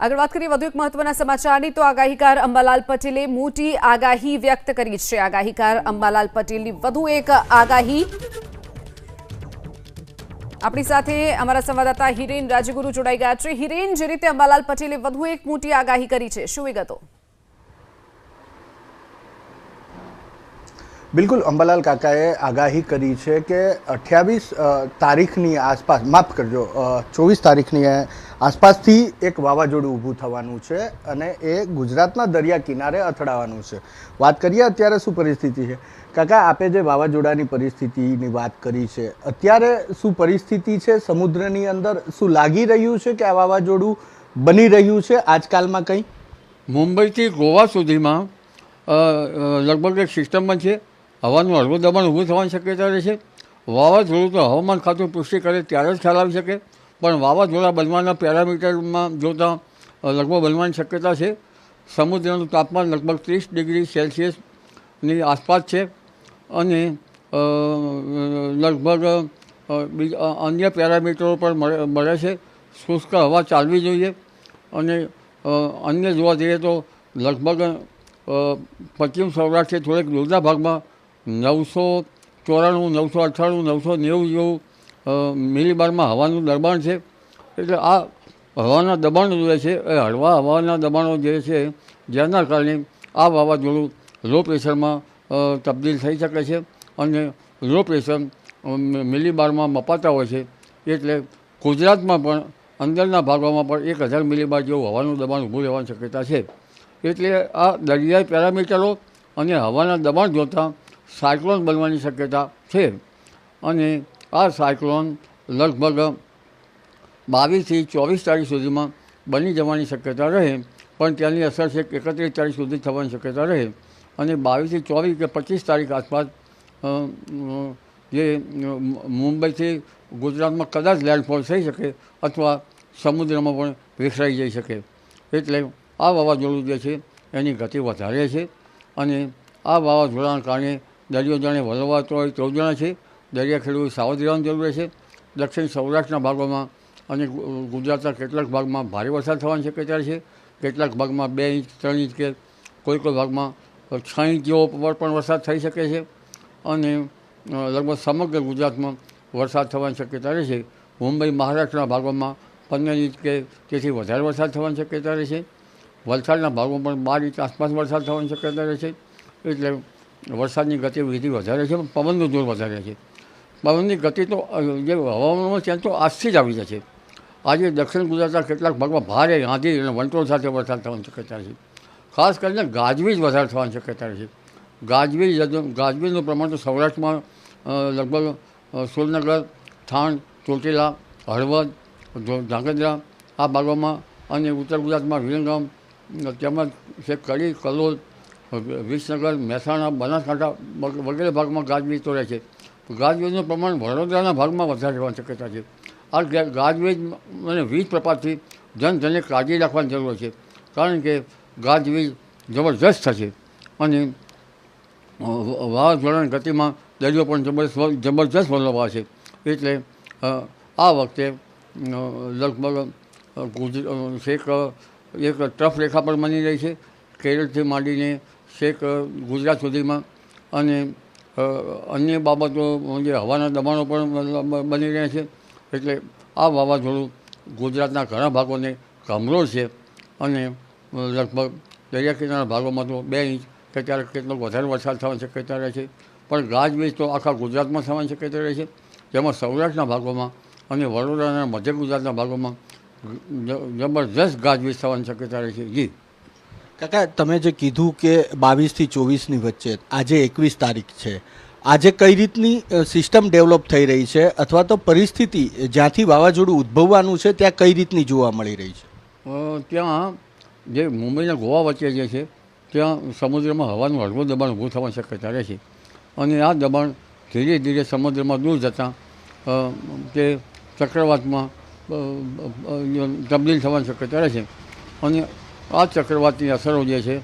આગળ વાત કરીએ વધુ એક મહત્વના સમાચારની, તો આગાહીકાર અંબાલાલ પટેલે મોટી આગાહી વ્યક્ત કરી છે. આગાહીકાર અંબાલાલ પટેલની વધુ એક આગાહી. આપણી સાથે અમારા સંવાદદાતા હિરેન રાજગુરુ જોડાઈ ગયા છે. હિરેન, જે રીતે અંબાલાલ પટેલે વધુ એક મોટી આગાહી કરી છે, શું વિગતો? બિલકુલ, અંબાલાલ કાકાએ આગાહી કરી છે કે અઠ્યાવીસ તારીખની આસપાસ, માફ કરજો ચોવીસ તારીખની આસપાસથી એક વાવાઝોડું ઊભું થવાનું છે અને એ ગુજરાતના દરિયા કિનારે અથડાવાનું છે. વાત કરીએ અત્યારે શું પરિસ્થિતિ છે? કાકા, આપે જે વાવાઝોડાની પરિસ્થિતિની વાત કરી છે, અત્યારે શું પરિસ્થિતિ છે? સમુદ્રની અંદર શું લાગી રહ્યું છે કે આ વાવાઝોડું બની રહ્યું છે આજકાલમાં કંઈ? મુંબઈથી ગોવા સુધીમાં લગભગ એક સિસ્ટમ પણ છે. હવાનું હળવું દબાણ ઊભું થવાની શક્યતા રહે છે. વાવાઝોડું તો હવામાન ખાતું પુષ્ટિ કરે ત્યારે જ ખ્યાલ આવી શકે. પણ વાવાઝોડા બનવાના પેરામીટરમાં જોતાં લગભગ બનવાની શક્યતા છે. સમુદ્રનું તાપમાન લગભગ ત્રીસ ડિગ્રી સેલ્સિયસની આસપાસ છે અને લગભગ અન્ય પેરામીટરો પણ મળે છે. શુષ્ક હવા ચાલવી જોઈએ અને અન્ય જોવા જઈએ તો લગભગ પશ્ચિમ સૌરાષ્ટ્ર થોડેક દૂરના ભાગમાં નવસો ચોરાણું, નવસો અઠ્ઠાણું, નવસો નેવું જેવું મિલીબારમાં હવાનું દબાણ છે. એટલે આ હવાના દબાણો જે છે, એ હળવા હવાના દબાણો જે છે જેના કારણે આ વાવાઝોડું લો પ્રેશરમાં તબદીલ થઈ શકે છે અને લો પ્રેશર મિલીબારમાં મપાતા હોય છે. એટલે ગુજરાતમાં પણ, અંદરના ભાગોમાં પણ એક હજાર મિલીબાર જેવું હવાનું દબાણ ઊભું રહેવાની શક્યતા છે. એટલે આ દરિયાઈ પેરામીટરો અને હવાના દબાણ જોતાં સાયક્લોન બનવાની શક્યતા છે. અને આ સાયક્લોન લગભગ બાવીસથી ચોવીસ તારીખ સુધીમાં બની જવાની શક્યતા રહે, પણ તેની અસર છે એકત્રીસ તારીખ સુધી થવાની શક્યતા રહે અને બાવીસથી ચોવીસ કે પચીસ તારીખ આસપાસ જે મુંબઈથી ગુજરાતમાં કદાચ લેન્ડફોલ થઈ શકે અથવા સમુદ્રમાં પણ વિખરાઈ જઈ શકે. એટલે આ વાવાઝોડું જે છે એની ગતિ વધારે છે અને આ વાવાઝોડાના કારણે દરિયો જાણે વલવાતો હોય તેવું જણા છે. દરિયા ખેડૂત સાવધ રહેવાની જરૂર છે દક્ષિણ સૌરાષ્ટ્રના ભાગોમાં અને ગુજરાતના કેટલાક ભાગમાં ભારે વરસાદ થવાની શક્યતા છે. કેટલાક ભાગમાં બે ઇંચ, ત્રણ ઇંચ કે કોઈ કોઈ ભાગમાં છ ઇંચ જેવો પણ વરસાદ થઈ શકે છે. અને લગભગ સમગ્ર ગુજરાતમાં વરસાદ થવાની શક્યતા રહે છે મુંબઈ, મહારાષ્ટ્રના ભાગોમાં પંદર ઇંચ કે તેથી વધારે વરસાદ થવાની શક્યતા રહે છે વલસાડના ભાગોમાં પણ બાર ઇંચ આસપાસ વરસાદ થવાની શક્યતા રહે છે એટલે વરસાદની ગતિવિધિ વધારે છે પણ પવનનું જોર વધારે છે. પવનની ગતિ તો જે હવામાનમાં છે, તો આજથી જ આવી જશે. આજે દક્ષિણ ગુજરાતના કેટલાક ભાગમાં ભારે આંધી અને વંટોળ સાથે વરસાદ થવાની શક્યતા છે. ખાસ કરીને ગાજવીજ વધારે થવાની શક્યતા છે. ગાજવીજ ગાજવીજનું પ્રમાણ તો સૌરાષ્ટ્રમાં લગભગ સુરનગર થાણ, ચોટીલા, હળવદ ધ્રાંગધ્રા આ ભાગોમાં અને ઉત્તર ગુજરાતમાં વિરંગામ તેમજ છે કડી, કલોલ વિસનગર, મહેસાણા, બનાસકાંઠા વગેરે ભાગમાં ગાજવીજ તો રહે છે. ગાજવીજનું પ્રમાણ વડોદરાના ભાગમાં વધારે રહેવાની શક્યતા છે. આ ગાજવીજ અને વીજ પ્રપાતથી જનજને કાળજી રાખવાની જરૂર છે કારણ કે ગાજવીજ જબરજસ્ત થશે અને વાવાઝોડાની ગતિમાં દરિયો પણ જબરજસ્ત જબરજસ્ત વલવા છે એટલે આ વખતે લગભગ અ, એક ટ્રફ રેખા પણ બની રહી છે. કેરળથી માંડીને શેક ગુજરાત સુધીમાં અને અન્ય બાબતો જે હવાના દબાણો પણ બની રહ્યા છે. એટલે આ વાવાઝોડું ગુજરાતના ઘણા ભાગોને કમરો છે અને લગભગ દરિયા કિનારા ભાગોમાં તો બે ઇંચ કે ક્યારેક કેટલો વધારે વરસાદ થવાની શક્યતા રહે છે. પણ ગાજવીજ તો આખા ગુજરાતમાં થવાની શક્યતા રહે છે. જેમાં સૌરાષ્ટ્રના ભાગોમાં અને વડોદરાના મધ્ય ગુજરાતના ભાગોમાં જબરજસ્ત ગાજવીજ થવાની શક્યતા રહે છે. જી. કાકા, તમે જે કીધું કે બાવીસથી ચોવીસની વચ્ચે, આજે એકવીસ તારીખ છે, આજે કઈ રીતની સિસ્ટમ ડેવલપ થઈ રહી છે અથવા તો પરિસ્થિતિ જ્યાંથી વાવાઝોડું ઉદ્ભવવાનું છે, ત્યાં કઈ રીતની જોવા મળી રહી છે? ત્યાં જે મુંબઈના ગોવા વચ્ચે જે છે, ત્યાં સમુદ્રમાં હવાનું હળવું દબાણ ઊભું થવાની શક્યતા રહે છે. અને આ દબાણ ધીરે ધીરે સમુદ્રમાં દૂર જતાં તે ચક્રવાતમાં તબદીલ થવાની શક્યતા રહે છે. અને આ ચક્રવાતની અસરો જે છે,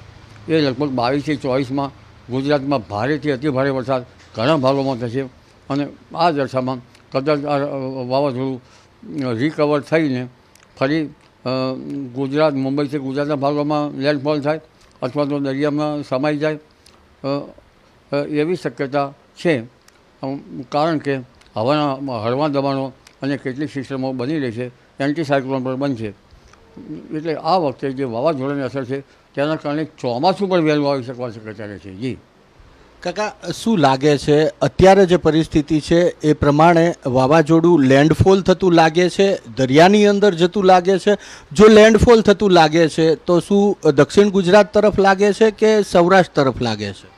એ લગભગ બાવીસથી ચોવીસમાં ગુજરાતમાં ભારેથી અતિભારે વરસાદ ઘણા ભાગોમાં થશે અને આ દશામાં કદાચ આ વાવાઝોડું રિકવર થઈને ફરી ગુજરાત મુંબઈથી ગુજરાતના ભાગોમાં લેન્ડફોલ થાય અથવા તો દરિયામાં સમાઈ જાય એવી શક્યતા છે. કારણ કે હવાના હળવા દબાણો અને કેટલીક સિસ્ટમો બની રહી છે, એન્ટીસાયક્લોન પણ બનશે. એટલે આ વખતે જે વાવાઝોડાની અસર છે તેના કારણે ચોમાસું પણ વહેલું આવી શકવા શક્યતા છે. જી. કાકા શું લાગે છે અત્યારે જે પરિસ્થિતિ છે એ પ્રમાણે વાવાઝોડું લેન્ડફોલ થતું લાગે છે દરિયાની અંદર જતું લાગે છે? જો લેન્ડફોલ થતું લાગે છે તો શું દક્ષિણ ગુજરાત તરફ લાગે છે કે સૌરાષ્ટ્ર તરફ લાગે છે?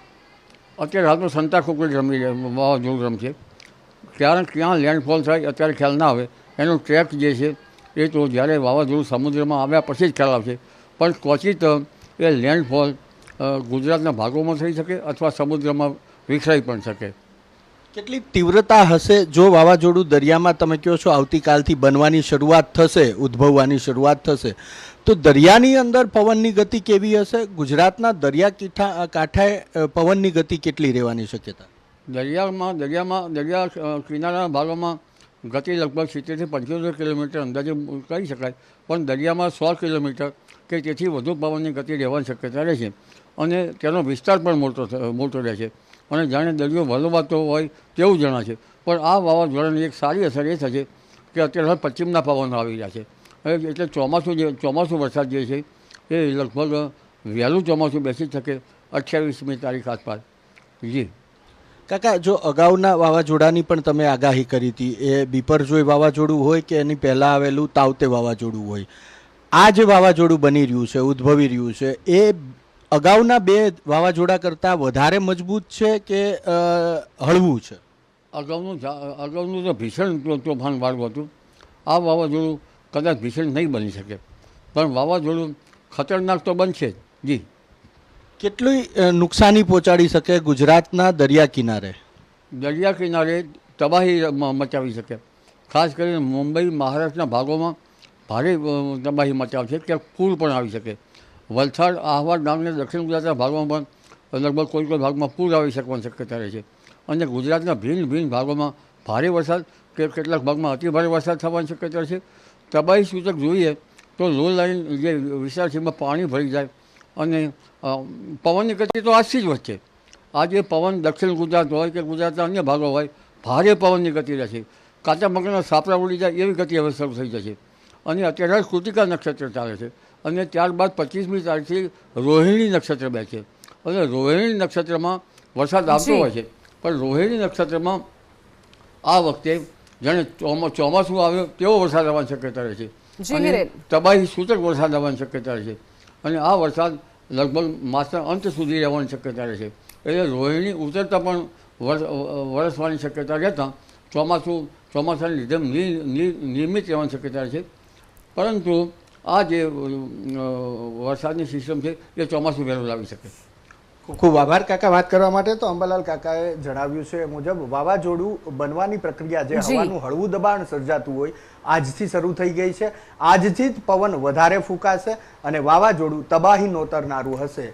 અત્યારે હાલ તો સંતા ખોકડી રમી વાવાઝોડું રમશે. ક્યારે ક્યાં લેન્ડફોલ થાય અત્યારે ખ્યાલ ના આવે. એનો ટ્રેક જે છે એ તો જ્યારે વાવાઝોડું સમુદ્રમાં આવ્યા પછી જ ખ્યાલ આવશે. પણ ક્વચિત એ લેન્ડફોલ ગુજરાતના ભાગોમાં થઈ શકે અથવા સમુદ્રમાં વિખરાઈ પણ શકે. કેટલી તીવ્રતા હશે જો વાવાઝોડું દરિયામાં તમે કહો છો આવતીકાલથી બનવાની શરૂઆત થશે ઉદ્ભવવાની શરૂઆત થશે? તો દરિયાની અંદર પવનની ગતિ કેવી હશે? ગુજરાતના દરિયા કીઠા કાંઠાએ પવનની ગતિ કેટલી રહેવાની શક્યતા? દરિયામાં દરિયામાં દરિયા કિનારાના ભાગોમાં ગતિ લગભગ સિત્તેરથી પંચોતેર કિલોમીટર અંદાજે કહી શકાય. પણ દરિયામાં સો કિલોમીટર કે તેથી વધુ પવનની ગતિ રહેવાની શક્યતા રહે છે. અને તેનો વિસ્તાર પણ મોટો મોટો રહે છે. અને જાણે દરિયો વલોવાતો હોય તેવું જણાશે. પણ આ વાવાઝોડાની એક સારી અસર એ થશે કે અત્યારે હવે પશ્ચિમના પવનો આવી રહ્યા છે. એટલે ચોમાસું જે, ચોમાસું વરસાદ જે છે, એ લગભગ વહેલું ચોમાસું બેસી શકે અઠ્યાવીસમી તારીખ આસપાસ. જી. કાકા, જો અગાઉના વાવાઝોડાની પણ તમે આગાહી કરી હતી, એ બીપરજોય વાવાઝોડું હોય કે એની પહેલાં આવેલું તાવતે વાવાઝોડું હોય? આ જે વાવાઝોડું બની રહ્યું છે, ઉદ્ભવી રહ્યું છે, એ અગાઉના બે વાવાઝોડા કરતાં વધારે મજબૂત છે કે હળવું છે? અગાઉનું અગાઉનું તો ભીષણ તોફાન વાળું હતું. આ વાવાઝોડું કદાચ ભીષણ નહીં બની શકે. પણ વાવાઝોડું ખતરનાક તો બનશે જી. કેટલી નુકસાની પહોંચાડી શકે ગુજરાતના દરિયા કિનારે? દરિયા કિનારે તબાહી મચાવી શકે. ખાસ કરીને મુંબઈ, મહારાષ્ટ્રના ભાગોમાં ભારે તબાહી મચાવશે કે પૂર પણ આવી શકે. વલસાડ, આહવા ડાંગને દક્ષિણ ગુજરાતના ભાગોમાં પણ લગભગ કોઈ કોઈ ભાગમાં પૂર આવી શકવાની શક્યતા રહે છે. અને ગુજરાતના ભિન્ન ભિન્ન ભાગોમાં ભારે વરસાદ કે કેટલાક ભાગમાં અતિ ભારે વરસાદ થવાની શક્યતા છે. તબાહી સૂચક જોઈએ તો લો લાઈન જે વિસ્તાર છે, એમાં પાણી ભરી જાય અને પવનની ગતિ તો આજથી જ વધશે. આજે પવન દક્ષિણ ગુજરાત હોય કે ગુજરાતના અન્ય ભાગો હોય ભારે પવનની ગતિ રહેશે. કાચા મગરના સાપરા ઉડી જાય એવી ગતિ હવે શરૂ થઈ જશે. અને અત્યારે કૃતિકા નક્ષત્ર ચાલે છે. અને ત્યારબાદ પચીસમી તારીખથી રોહિણી નક્ષત્ર બેસે અને રોહિણી નક્ષત્રમાં વરસાદ આવતો હોય છે. પણ રોહિણી નક્ષત્રમાં આ વખતે જાણે ચોમા ચોમાસું આવ્યો તેવો વરસાદ આવવાની શક્યતા રહે છે. અને તબાહી સૂચક વરસાદ આવવાની શક્યતા રહે છે. અને આ વરસાદ લગભગ માસના અંત સુધી રહેવાની શક્યતા રહે છે એટલે રોહિણી ઉતરતા પણ વરસ- વરસવાની શક્યતા રહેતા ચોમાસું, ચોમાસાને લીધે નિયમિત રહેવાની શક્યતા રહે છે પરંતુ આ જે વરસાદની સિસ્ટમ છે, એ ચોમાસું વહેલું લાવી શકે. ખૂબ આભાર કાકા. વાત કરવા માટે તો અંબાલાલ કાકાએ જણાવ્યું છે મુજબ વાવાઝોડું બનવાની પ્રક્રિયા જે જી. હવાનું હળવું દબાણ સર્જાતું હોય આજથી શરૂ થઈ ગઈ છે. આજથી જ પવન વધારે ફૂંકાશે અને વાવાઝોડું તબાહી નોતરનારું હશે.